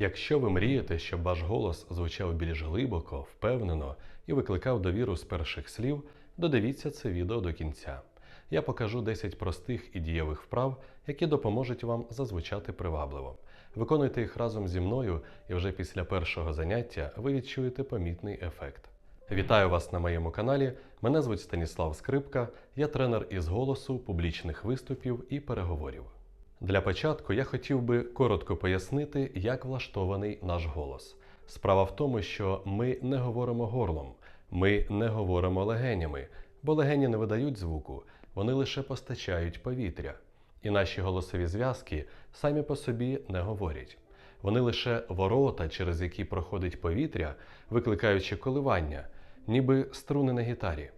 Якщо ви мрієте, щоб ваш голос звучав більш глибоко, впевнено і викликав довіру з перших слів, додивіться це відео до кінця. Я покажу 10 простих і дієвих вправ, які допоможуть вам зазвучати привабливо. Виконуйте їх разом зі мною, і вже після першого заняття ви відчуєте помітний ефект. Вітаю вас на моєму каналі. Мене звуть Станіслав Скрипка, я тренер із голосу, публічних виступів і переговорів. Для початку я хотів би коротко пояснити, як влаштований наш голос. Справа в тому, що ми не говоримо горлом, ми не говоримо легенями, бо легені не видають звуку, вони лише постачають повітря. І наші голосові зв'язки самі по собі не говорять. Вони лише ворота, через які проходить повітря, викликаючи коливання, ніби струни на гітарі.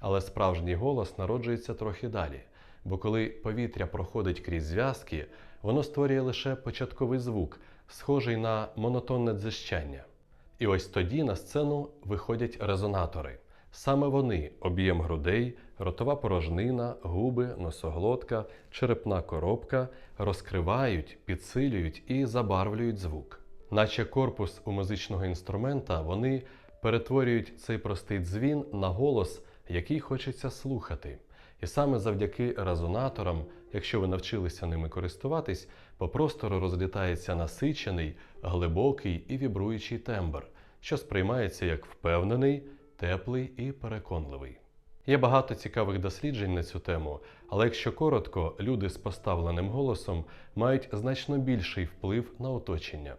Але справжній голос народжується трохи далі, бо коли повітря проходить крізь зв'язки, воно створює лише початковий звук, схожий на монотонне дзищання. І ось тоді на сцену виходять резонатори. Саме вони об'єм грудей, ротова порожнина, губи, носоглотка, черепна коробка розкривають, підсилюють і забарвлюють звук. Наче корпус у музичного інструмента, вони перетворюють цей простий дзвін на голос, який хочеться слухати. І саме завдяки резонаторам, якщо ви навчилися ними користуватись, по простору розлітається насичений, глибокий і вібруючий тембр, що сприймається як впевнений, теплий і переконливий. Є багато цікавих досліджень на цю тему, але якщо коротко, люди з поставленим голосом мають значно більший вплив на оточення.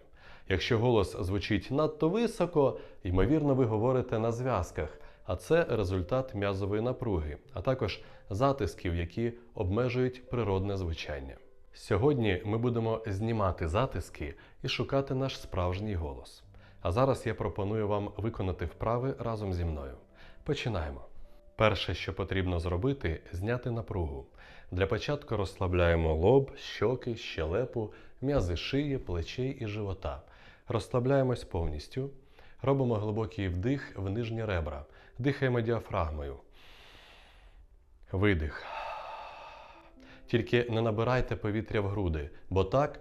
Якщо голос звучить надто високо, ймовірно, ви говорите на зв'язках, а це результат м'язової напруги, а також затисків, які обмежують природне звучання. Сьогодні ми будемо знімати затиски і шукати наш справжній голос. А зараз я пропоную вам виконати вправи разом зі мною. Починаємо. Перше, що потрібно зробити, зняти напругу. Для початку розслабляємо лоб, щоки, щелепу, м'язи шиї, плечей і живота. Розслабляємось повністю. Робимо глибокий вдих в нижні ребра. Дихаємо діафрагмою. Видих. Тільки не набирайте повітря в груди, бо так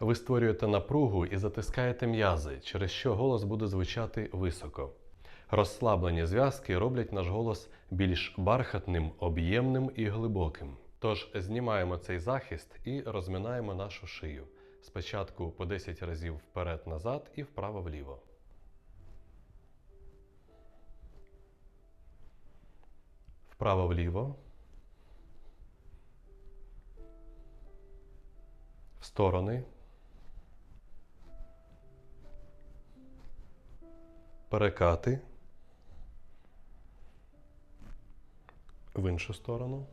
ви створюєте напругу і затискаєте м'язи, через що голос буде звучати високо. Розслаблені зв'язки роблять наш голос більш бархатним, об'ємним і глибоким. Тож знімаємо цей захист і розминаємо нашу шию. Спочатку по 10 разів вперед-назад і вправо-вліво. Вправо-вліво. В сторони. Перекати. В іншу сторону.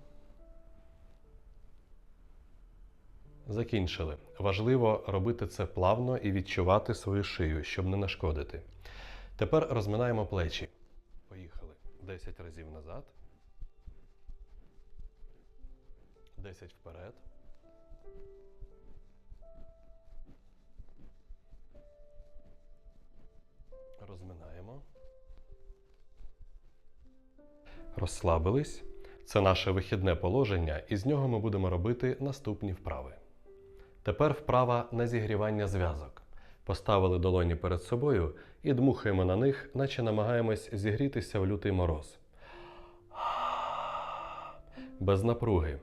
Закінчили. Важливо робити це плавно і відчувати свою шию, щоб не нашкодити. Тепер розминаємо плечі. Поїхали. 10 разів назад. 10 вперед. Розминаємо. Розслабились. Це наше вихідне положення, і з нього ми будемо робити наступні вправи. Тепер вправа на зігрівання зв'язок. Поставили долоні перед собою і дмухаємо на них, наче намагаємось зігрітися в лютий мороз. Без напруги.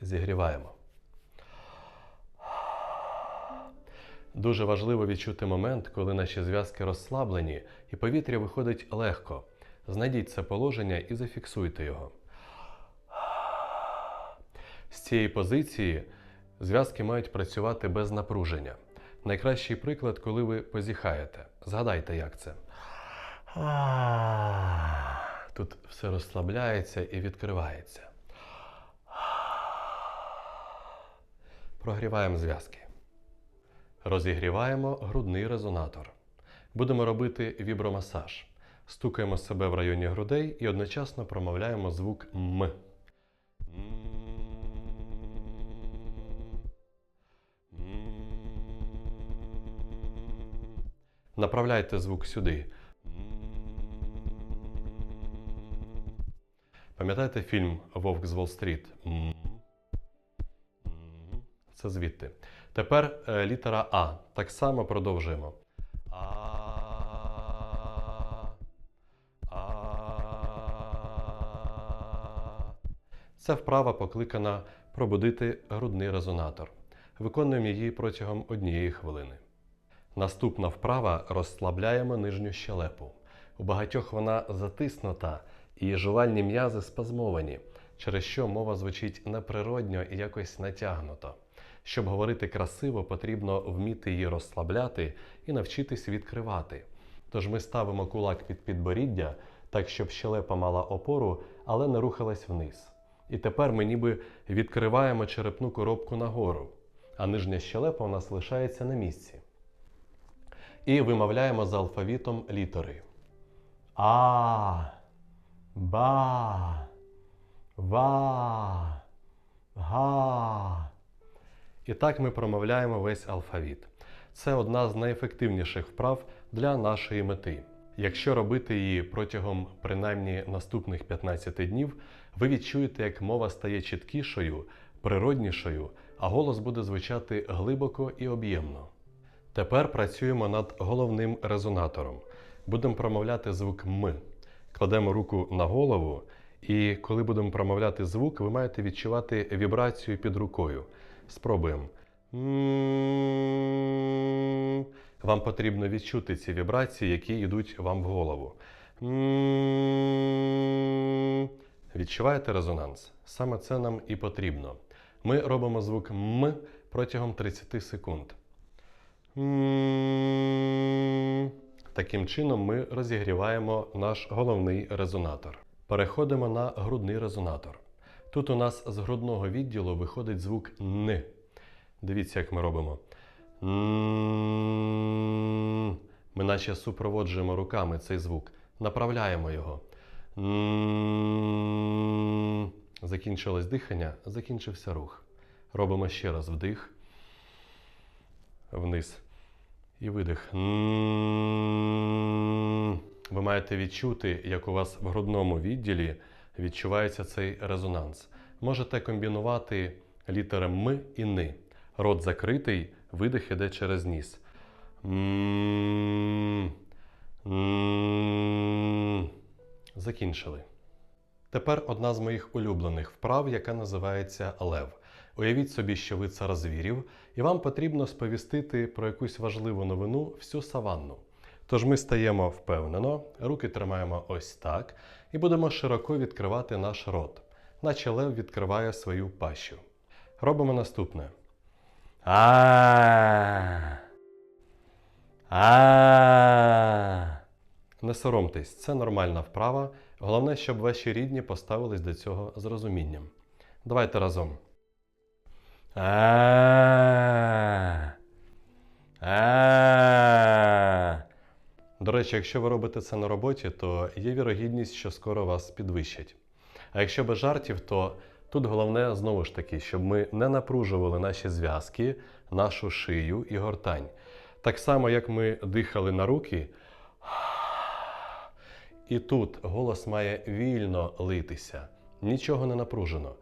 Зігріваємо. Дуже важливо відчути момент, коли наші зв'язки розслаблені і повітря виходить легко. Знайдіть це положення і зафіксуйте його. З цієї позиції зв'язки мають працювати без напруження. Найкращий приклад, коли ви позіхаєте. Згадайте, як це. Тут все розслабляється і відкривається. Прогріваємо зв'язки. Розігріваємо грудний резонатор. Будемо робити вібромасаж. Стукаємо себе в районі грудей і одночасно промовляємо звук М. Направляйте звук сюди. Пам'ятаєте фільм Вовк з Уолл-стріт? Це звідти. Тепер е, літера А. Так само продовжуємо. Ця вправа покликана пробудити грудний резонатор. Виконуємо її протягом однієї хвилини. Наступна вправа розслабляємо нижню щелепу. У багатьох вона затиснута і жувальні м'язи спазмовані, через що мова звучить неприродньо і якось натягнуто. Щоб говорити красиво, потрібно вміти її розслабляти і навчитись відкривати. Тож ми ставимо кулак під підборіддя, так щоб щелепа мала опору, але не рухалась вниз. І тепер ми ніби відкриваємо черепну коробку нагору, а нижня щелепа у нас лишається на місці. І вимовляємо за алфавітом літери. А, ба, ва, га. І так ми промовляємо весь алфавіт. Це одна з найефективніших вправ для нашої мети. Якщо робити її протягом принаймні наступних 15 днів, ви відчуєте, як мова стає чіткішою, природнішою, а голос буде звучати глибоко і об'ємно. Тепер працюємо над головним резонатором. Будемо промовляти звук М. Кладемо руку на голову, і коли будемо промовляти звук, ви маєте відчувати вібрацію під рукою. Спробуємо. Вам потрібно відчути ці вібрації, які йдуть вам в голову. Відчуваєте резонанс? Саме це нам і потрібно. Ми робимо звук М протягом 30 секунд. Таким чином ми розігріваємо наш головний резонатор. Переходимо на грудний резонатор. Тут у нас з грудного відділу виходить звук Н. Дивіться, як ми робимо. Ми наче супроводжуємо руками цей звук. Направляємо його. Закінчилось дихання, закінчився рух. Робимо ще раз вдих. Вниз. І видих. Ви маєте відчути, як у вас в грудному відділі відчувається цей резонанс. Можете комбінувати літери М і Ни. Рот закритий, видих іде через ніс. Закінчили. Тепер одна з моїх улюблених вправ, яка називається лев. Уявіть собі, що ви цар звірів, і вам потрібно сповістити про якусь важливу новину всю саванну. Тож ми стаємо впевнено, руки тримаємо ось так, і будемо широко відкривати наш рот, наче лев відкриває свою пащу. Робимо наступне. А. А. Не соромтесь, це нормальна вправа. Головне, щоб ваші рідні поставились до цього з розумінням. Давайте разом. А. А. До речі, якщо ви робите це на роботі, то є вірогідність, що скоро вас підвищать. А якщо без жартів, то тут головне знову ж таки, щоб ми не напружували наші зв'язки, нашу шию і гортань. Так само, як ми дихали на руки. І тут голос має вільно литися, нічого не напружено.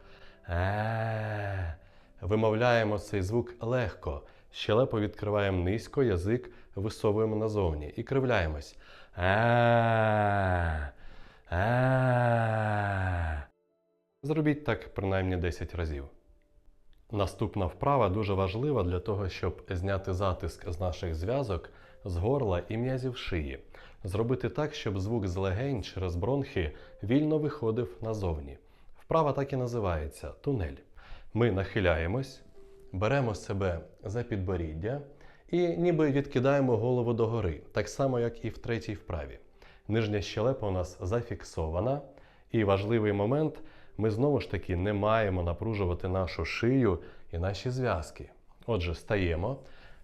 Е. Вимовляємо цей звук легко. Щелепу відкриваємо низько, язик висовуємо назовні і кривляємось. Зробіть так принаймні 10 разів. Наступна вправа дуже важлива для того, щоб зняти затиск з наших зв'язок, з горла і м'язів шиї. Зробити так, щоб звук з легень через бронхи вільно виходив назовні. Вправа так і називається тунель. Ми нахиляємось, беремо себе за підборіддя і ніби відкидаємо голову догори, так само, як і в третій вправі. Нижня щелепа у нас зафіксована, і важливий момент ми знову ж таки не маємо напружувати нашу шию і наші зв'язки. Отже, стаємо,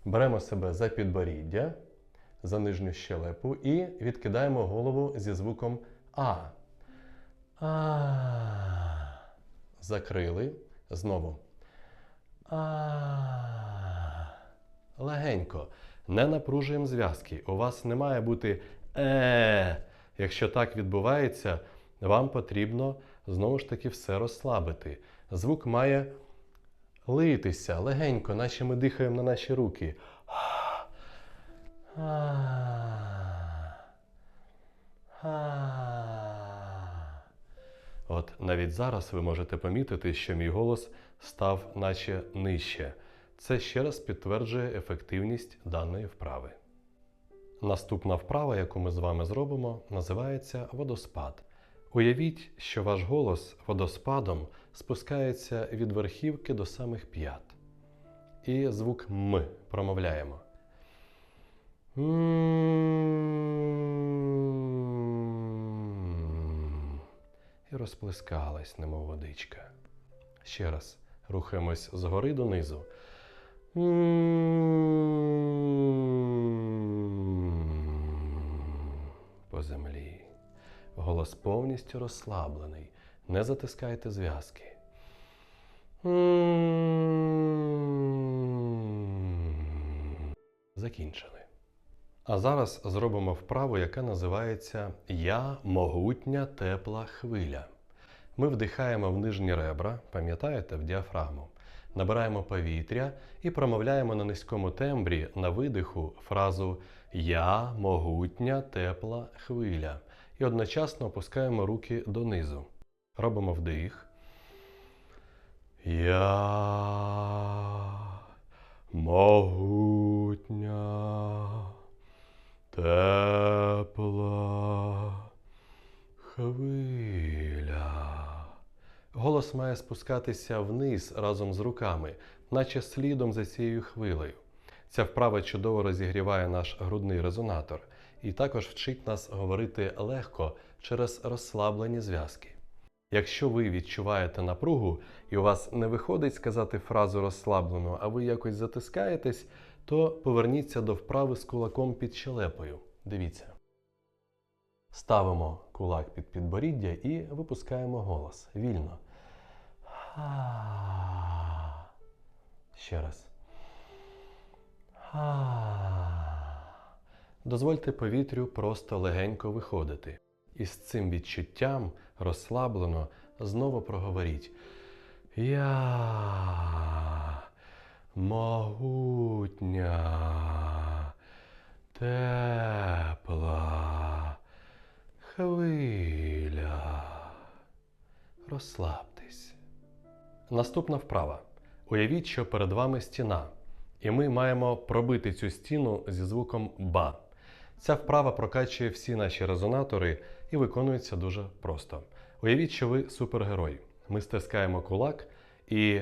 беремо себе за підборіддя, за нижню щелепу і відкидаємо голову зі звуком А. А. Закрили. Знову. А. Легенько. Не напружуємо зв'язки. У вас не має бути е. Якщо так відбувається, вам потрібно знову ж таки все розслабити. Звук має литися легенько, наче ми дихаємо на наші руки. От навіть зараз ви можете помітити, що мій голос став наче нижче. Це ще раз підтверджує ефективність даної вправи. Наступна вправа, яку ми з вами зробимо, називається водоспад. Уявіть, що ваш голос водоспадом спускається від верхівки до самих п'ят. І звук М промовляємо. І розплескалась, немов водичка. Ще раз рухаємось згори донизу. По землі. Голос повністю розслаблений. Не затискайте зв'язки. Закінчили. А зараз зробимо вправу, яка називається Я могутня тепла хвиля. Ми вдихаємо в нижні ребра, пам'ятаєте, в діафрагму. Набираємо повітря і промовляємо на низькому тембрі на видиху фразу Я могутня тепла хвиля. І одночасно опускаємо руки донизу. Робимо вдих. Я могутня тепла хвиля. Голос має спускатися вниз разом з руками, наче слідом за цією хвилею. Ця вправа чудово розігріває наш грудний резонатор і також вчить нас говорити легко через розслаблені зв'язки. Якщо ви відчуваєте напругу і у вас не виходить сказати фразу розслаблено, а ви якось затискаєтесь, то поверніться до вправи з кулаком під щелепою. Дивіться. Ставимо кулак під підборіддя і випускаємо голос вільно. Ще раз. Дозвольте повітрю просто легенько виходити. І з цим відчуттям розслаблено знову проговоріть. Я могутня, тепла хвиля. Розслабтесь. Наступна вправа. Уявіть, що перед вами стіна, і ми маємо пробити цю стіну зі звуком ба. Ця вправа прокачує всі наші резонатори і виконується дуже просто. Уявіть, що ви супергерой. Ми стискаємо кулак і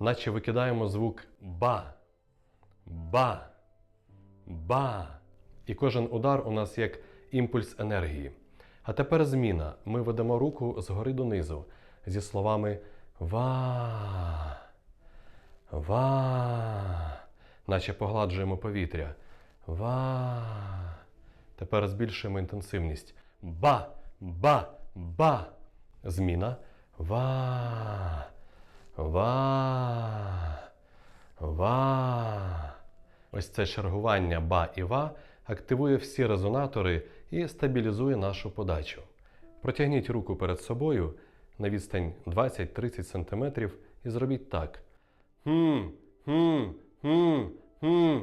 наче викидаємо звук ба. Ба. Ба. І кожен удар у нас як імпульс енергії. А тепер зміна. Ми ведемо руку згори донизу зі словами ва. Ва. Наче погладжуємо повітря. Ва. Тепер збільшуємо інтенсивність. Ба, ба, ба. Зміна. Ва. Ва. Ва. Ось це чергування ба і ва активує всі резонатори і стабілізує нашу подачу. Протягніть руку перед собою на відстань 20-30 см і зробіть так. Хм, хм, хм, хм.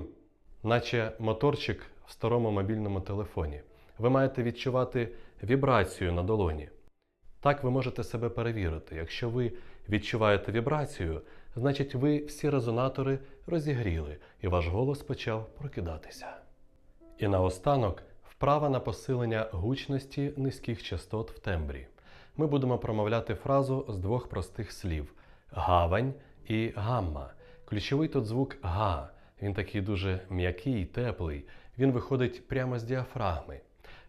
Наче моторчик в старому мобільному телефоні. Ви маєте відчувати вібрацію на долоні. Так ви можете себе перевірити. Якщо ви відчуваєте вібрацію, значить ви всі резонатори розігріли і ваш голос почав прокидатися. І наостанок вправа на посилення гучності низьких частот в тембрі. Ми будемо промовляти фразу з двох простих слів: гавань і гамма. Ключовий тут звук га. Він такий дуже м'який, теплий. Він виходить прямо з діафрагми.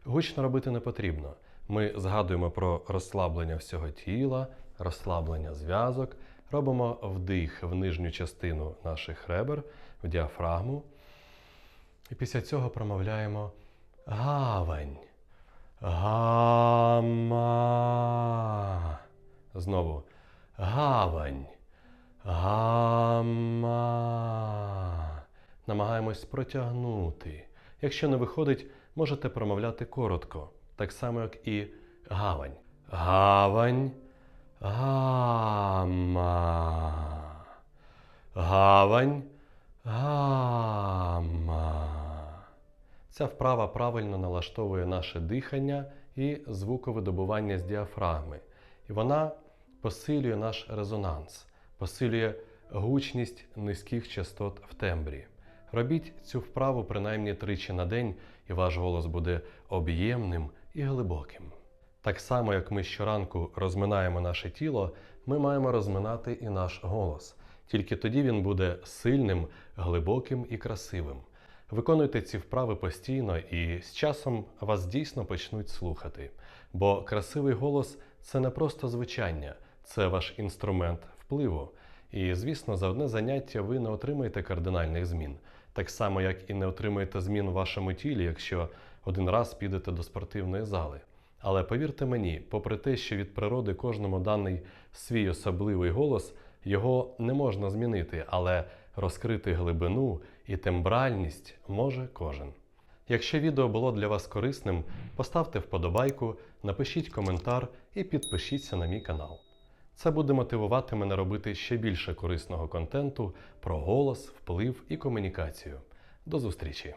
Гучно робити не потрібно. Ми згадуємо про розслаблення всього тіла, розслаблення зв'язок, робимо вдих в нижню частину наших ребер, в діафрагму. І після цього промовляємо гавань. Гамма. Знову гавань. Гамма. Намагаємось протягнути. Якщо не виходить, можете промовляти коротко, так само, як і гавань. Гавань. Гамма. гавань, гама. Ця вправа правильно налаштовує наше дихання і звуковидобування з діафрагми. І вона посилює наш резонанс, посилює гучність низьких частот в тембрі. Робіть цю вправу принаймні тричі на день, і ваш голос буде об'ємним і глибоким. Так само, як ми щоранку розминаємо наше тіло, ми маємо розминати і наш голос. Тільки тоді він буде сильним, глибоким і красивим. Виконуйте ці вправи постійно, і з часом вас дійсно почнуть слухати. Бо красивий голос це не просто звучання, це ваш інструмент впливу. І, звісно, за одне заняття ви не отримаєте кардинальних змін, так само, як і не отримаєте змін у вашому тілі, якщо один раз підете до спортивної зали. Але повірте мені, попри те, що від природи кожному даний свій особливий голос, його не можна змінити, але розкрити глибину і тембральність може кожен. Якщо відео було для вас корисним, поставте вподобайку, напишіть коментар і підпишіться на мій канал. Це буде мотивувати мене робити ще більше корисного контенту про голос, вплив і комунікацію. До зустрічі!